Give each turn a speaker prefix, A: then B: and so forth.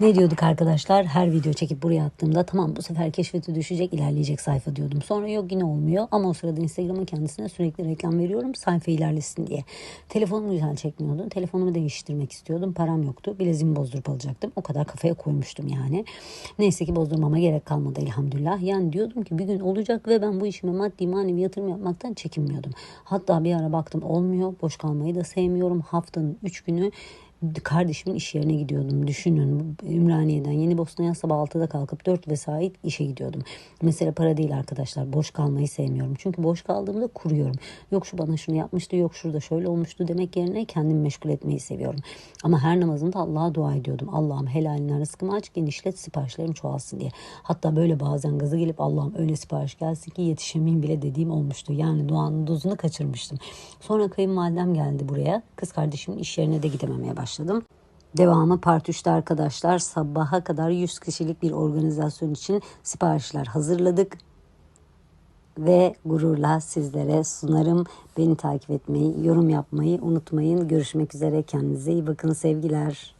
A: Ne diyorduk arkadaşlar? Her video çekip buraya attığımda tamam bu sefer keşfete düşecek ilerleyecek sayfa diyordum. Sonra yok yine olmuyor ama o sırada Instagram'a kendisine sürekli reklam veriyorum sayfa ilerlesin diye. Telefonum güzel çekmiyordu. Telefonumu değiştirmek istiyordum. Param yoktu. Bileziğimi bozdurup alacaktım. O kadar kafaya koymuştum yani. Neyse ki bozdurmama gerek kalmadı elhamdülillah. Yani diyordum ki bir gün olacak ve ben bu işime maddi manevi yatırım yapmaktan çekinmiyordum. Hatta bir ara baktım olmuyor. Boş kalmayı da sevmiyorum. Haftanın 3 günü kardeşimin iş yerine gidiyordum. Düşünün Ümraniye'den Yeni Bosna'ya sabah 6'da kalkıp 4 vesait işe gidiyordum. Mesela para değil arkadaşlar. Boş kalmayı sevmiyorum. Çünkü boş kaldığımda kuruyorum. Yok şu bana şunu yapmıştı, yok şurada şöyle olmuştu demek yerine kendimi meşgul etmeyi seviyorum. Ama her namazımda Allah'a dua ediyordum. Allah'ım helalinden rızkımı aç, genişlet, siparişlerim çoğalsın diye. Hatta böyle bazen gaza gelip Allah'ım öyle sipariş gelsin ki yetişemeyeyim bile dediğim olmuştu. Yani duanın dozunu kaçırmıştım. Sonra kayınvalidem geldi buraya. Kız kardeşimin iş yerine de gidememeye başladım. Devamı part 3'te arkadaşlar sabaha kadar 100 kişilik bir organizasyon için siparişler hazırladık. Ve gururla sizlere sunarım. Beni takip etmeyi, yorum yapmayı unutmayın. Görüşmek üzere. Kendinize iyi bakın sevgiler.